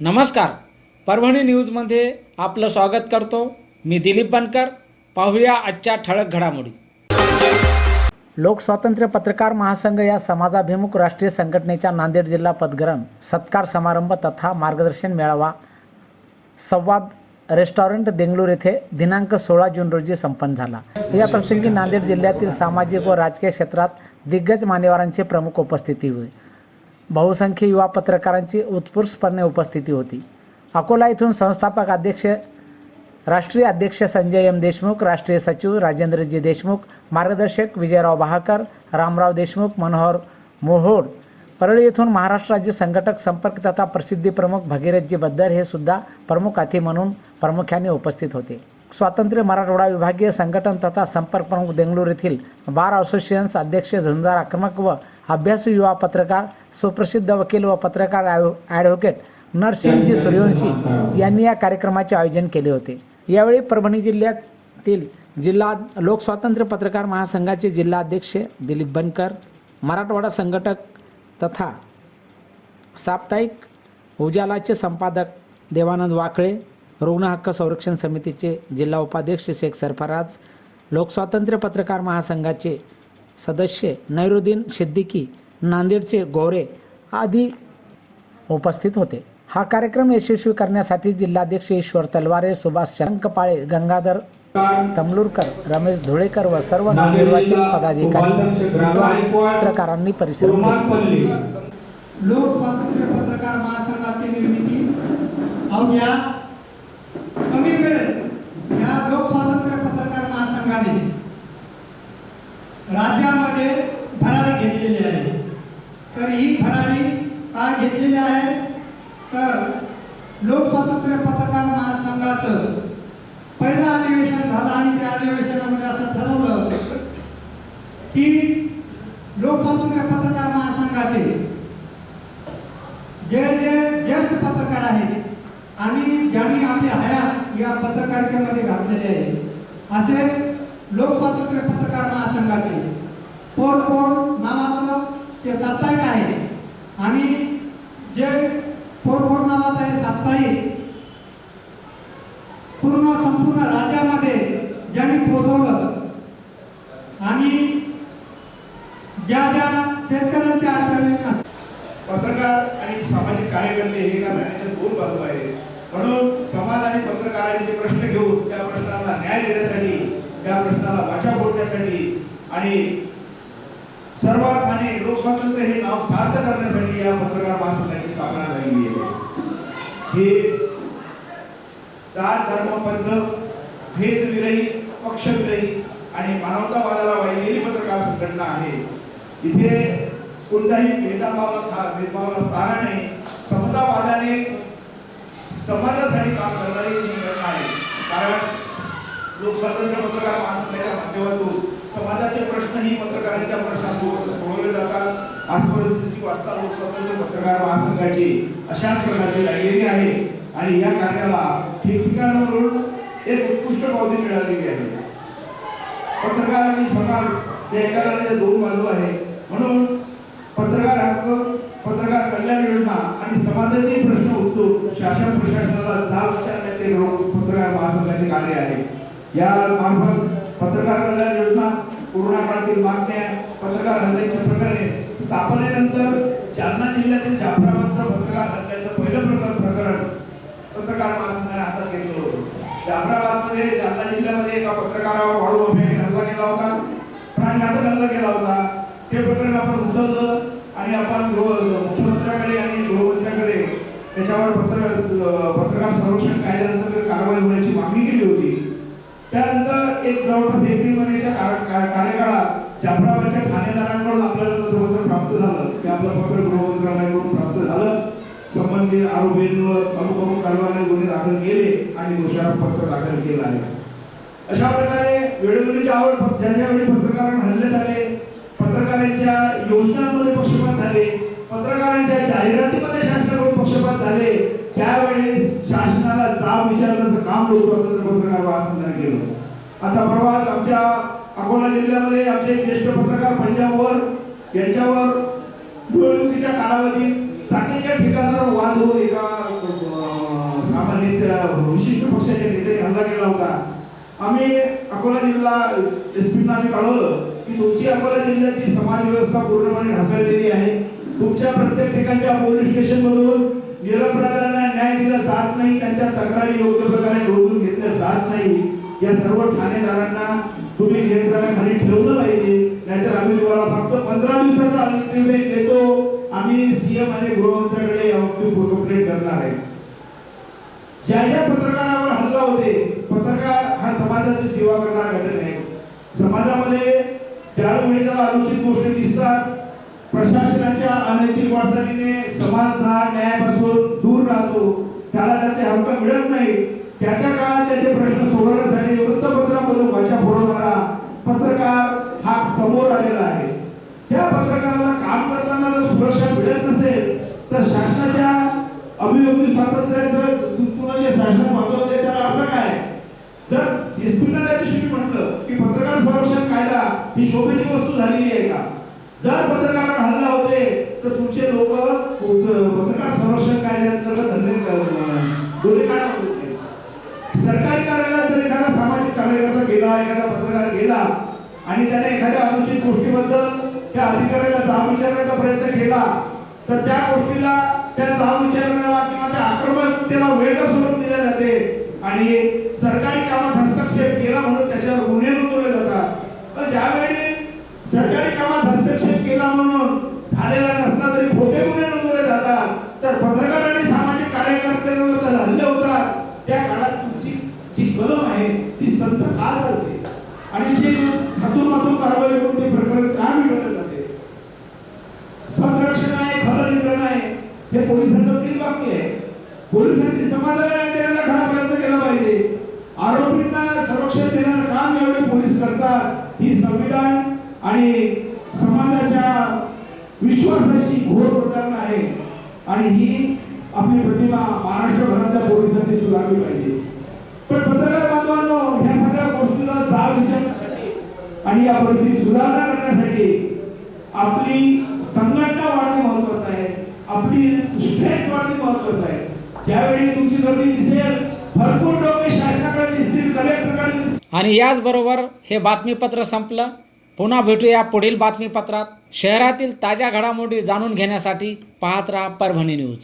नमस्कार. परभणी न्यूजमध्ये आपलं स्वागत करतो. मी दिलीप बनकर. पाहूया आजच्या ठळक घडामोडी. लोकस्वातंत्र्य पत्रकार महासंघ या समाजाभिमुख राष्ट्रीय संघटनेच्या नांदेड जिल्हा पदग्रहण सत्कार समारंभ तथा मार्गदर्शन मेळावा संवाद रेस्टॉरंट देंगलूर येथे दिनांक सोळा जून रोजी संपन्न झाला. या प्रसंगी नांदेड जिल्ह्यातील सामाजिक व राजकीय क्षेत्रात दिग्गज मान्यवरांची प्रमुख उपस्थिती होईल बहुसंख्य युवा पत्रकारांची उत्स्फूर्तपणे उपस्थिती होती. अकोला येथून संस्थापक अध्यक्ष राष्ट्रीय अध्यक्ष संजय एम देशमुख राष्ट्रीय सचिव राजेंद्रजी देशमुख मार्गदर्शक विजयराव बहाकर रामराव देशमुख मनोहर मोहोड परळी येथून महाराष्ट्र राज्य संघटक संपर्क तथा प्रसिद्धी प्रमुख भगीरथजी बद्दर हे सुद्धा प्रमुख अतिथी म्हणून प्रामुख्याने उपस्थित होते. स्वातंत्र्य मराठवाडा विभागीय संघटन तथा संपर्क प्रमुख बेंगळूर येथील बार असोसिएशन्स अध्यक्ष झुंजार आक्रमक व अभ्यासू युवा पत्रकार सुप्रसिद्ध वकील व पत्रकार ॲडव्होकेट नरसिंहजी सूर्यवंशी यांनी या कार्यक्रमाचे आयोजन केले होते. यावेळी परभणी जिल्ह्यातील जिल्हा लोकस्वातंत्र्य पत्रकार महासंघाचे जिल्हाध्यक्ष दिलीप बनकर मराठवाडा संघटक तथा साप्ताहिक उजालाचे संपादक देवानंद वाकळे रुग्ण हक्क संरक्षण समितीचे जिल्हा उपाध्यक्ष शेख सरफराज लोकस्वातंत्र्य पत्रकार महासंघाचे सदस्य नैरुद्दीन सिद्दीकी नांदेडचे गोरे आदी उपस्थित होते. हा कार्यक्रम यशस्वी करण्यासाठी जिल्हाध्यक्ष ईश्वर तलवारे सुभाष शंकपाळे गंगाधर तमलूरकर रमेश धुळेकर व सर्व नवनिर्वाचित पदाधिकारी पत्रकारांनी परिश्रम घेतले लोक स्वातंत्र्य पत्रकार महासंघाची निर्मिती अवघ्या कमी वेळेत या लोक स्वातंत्र्य पत्रकार महासंघाने राज्यामध्ये भरारी घेतलेली आहे तर ही भरारी का घेतलेली आहे. तर लोकस्वातंत्र्य पत्रकार महासंघाचं पहिलं अधिवेशन झालं आणि त्या अधिवेशनामध्ये असं ठरवलं की लोकस्वातंत्र्य पत्रकार महासंघाचे जे जे ज्येष्ठ पत्रकार आहेत आणि ज्यांनी आपली हयात या पत्रकारितेमध्ये घातलेले आहे असे लोकस्वातंत्र्य पत्रकार महासंघाचे पोट पोट नावाचं ते साप्ताहिक आहे. आणि जे पोर पोर नावाचं आहे साप्ताहिक पूर्ण संपूर्ण राज्यामध्ये ज्यांनी पोहोचवलं. आणि ज्या ज्या शेतकऱ्यांच्या अडचणी पत्रकार आणि सामाजिक कार्यकर्ते हे एका नाण्याच्या दोन बाजू आहेत. म्हणून समाज आणि पत्रकारांचे प्रश्न घेऊन त्या प्रश्नाला न्याय देण्यासाठी त्या प्रश्नाला वाचा फोडण्यासाठी आणि सर्वात स्वातंत्र्य हे नाव सार्थ करण्यासाठी या पत्रकार महासंघाची स्थापना झालेली आहे. हे जात धर्म पंथ पक्षविरही आणि मानवतावादाला वाहिलेली पत्रकार संघटना आहे. इथे कोणताही भेदाभावाला भेदभावाला स्थान नाही. समतावादाने समाजासाठी काम करणारी ही संघटना आहे. कारण लोकस्वातंत्र्य पत्रकार महासंघाच्या माध्यमातून प्रश्नही पत्रकारांच्या प्रश्नासोबत सोडवले जातात. आजपर्यंतची वाटचाल स्वतंत्र पत्रकार महासंघाची अशाच प्रकारची राहिलेली आहे. आणि या कार्याला ठिकठिकाणावरून एक उत्कृष्ट पावती मिळालेली आहे. पत्रकार आणि समाज हे एका दोन बाजू आहे म्हणून पत्रकार हक्क पत्रकार कल्याण योजना आणि समाजाचे प्रश्न उचलून शासन प्रशासनाला जाब विचारण्याचे पत्रकार महासंघाचे कार्य आहे. या मार्फत पत्रकार कल्याण योजना कोरोना काळातील मागण्या पत्रकार हल्ल्याच्या प्रकरणे स्थापनेनंतर जालना जिल्ह्यातील जाफराबादचं पत्रकार हल्ल्याचं पहिलं प्रकरण प्रकरण पत्रकार महासंघाने हातात घेतलं होतं. जाफराबादमध्ये जालना जिल्ह्यामध्ये एका पत्रकारावर वाळू अभ्याने हल्ला केला होता. प्राणघातक हल्ला केला होता. ते प्रकरण आपण उचललं आणि आपण मुख्यमंत्र्याकडे आणि गृहमंत्र्याकडे त्याच्यावर पत्र पत्रकार संरक्षण कायद्यानंतर एक जवळपास एप्रिल महिन्याच्या कार्यकाळात जाफराबादच्या ठाणेदारांकडून आपल्याला तसं पत्र प्राप्त झालं. की आपलं पत्र गृहमंत्रालयाकडून प्राप्त झालं. संबंधित आरोपींवर अमुक अमुक कारवाई गुन्हे दाखल केले आणि दोषारोप पत्र दाखल केलं आहे. अशा प्रकारे वेळोवेळी ज्यावर ज्या ज्या पत्रकारांवर हल्ले झाले पत्रकारांच्या योजनांमध्ये पक्षपात झाले पत्रकारांच्या जाहिरातीमध्ये शासनाकडून पक्षपात झाले त्यावेळेस शासनाला जाब विचारण्याचं काम लोकतंत्र पत्रकार महासंघाने केलं. आता परवाच आमच्या अकोला जिल्ह्यामध्ये आमचे ज्येष्ठ पत्रकार पंजाबवर यांच्यावर निवडणुकीच्या कालावधीत चाकीच्या ठिकाणावर वाद होऊन एका सामान्य विशिष्ट पक्षाच्या नेत्याने हल्ला केला होता. आम्ही अकोला जिल्हा एस पीना आम्ही कळवलं की तुमची अकोला जिल्ह्यातली समाज व्यवस्था पूर्णपणे ढासळलेली आहे. तुमच्या प्रत्येक ठिकाणच्या पोलीस स्टेशनमधून निरपराधांना न्याय दिला जात नाही त्यांच्या तक्रारी योग्य प्रकारे या सर्व ठाणेदारांना तुम्ही नियंत्रणाखाली ठेवलं पाहिजे. नाहीतर आम्ही तुम्हाला फक्त पंधरा दिवसाचा अल्टिमेट देतो. आम्ही सीएम आणि गृहमंत्र्याकडे कंप्लेंट करणार आहे. ज्या ज्या पत्रकारावर हल्ला होते पत्रकार हा समाजाची सेवा करणारा घटक आहे. समाजामध्ये ज्या वेळी अनुचित गोष्टी दिसतात प्रशासनाच्या अनैतिक वाटचालीने समाज हा न्यायापासून दूर राहतो. त्याला त्याचे हक्क मिळत नाही त्याच्या काळात त्याचे प्रश्न सोडवण्यासाठी एखादा पत्रकार गेला आणि त्याने एखाद्या अनुचित गोष्टीबद्दल त्या अधिकाऱ्याला जाब विचारण्याचा प्रयत्न केला तर त्या गोष्टीला त्या जाब विचारण्याला किंवा त्या आक्रमकतेला वेळ स्वरूप दिले जाते. आणि पोलिसांनी समाजाला देण्याचा खरा प्रयत्न केला पाहिजे. आरोपींना संरक्षण देण्याचं काम यावेळी पोलीस करतात. ही संविधान आणि समाजाच्या विश्वासाची घोर प्रतारणा आहे. आणि ही आपली प्रतिमा महाराष्ट्रभरातल्या पोलिसांनी सुधारली पाहिजे. पण पत्रकार बांधवांनो ह्या सगळ्या गोष्टीला जाब विचारण्यासाठी आणि या परिस्थिती सुधारणा करण्यासाठी आपली संघटना वाढणे महत्वाचं आहे. आपली स्ट्रेंथ वाढणे महत्वाचं आहे. त्यावेळी तुमची गर्दी दिसेल भरपूर डोके शासनाकडे दिसतील कलेक्टरकडे दिसतील. आणि याचबरोबर हे बातमीपत्र संपलं. पुन्हा भेटूया पुढील बातमीपत्रात. शहरातील ताज्या घडामोडी जाणून घेण्यासाठी पाहत राहा परभणी न्यूज.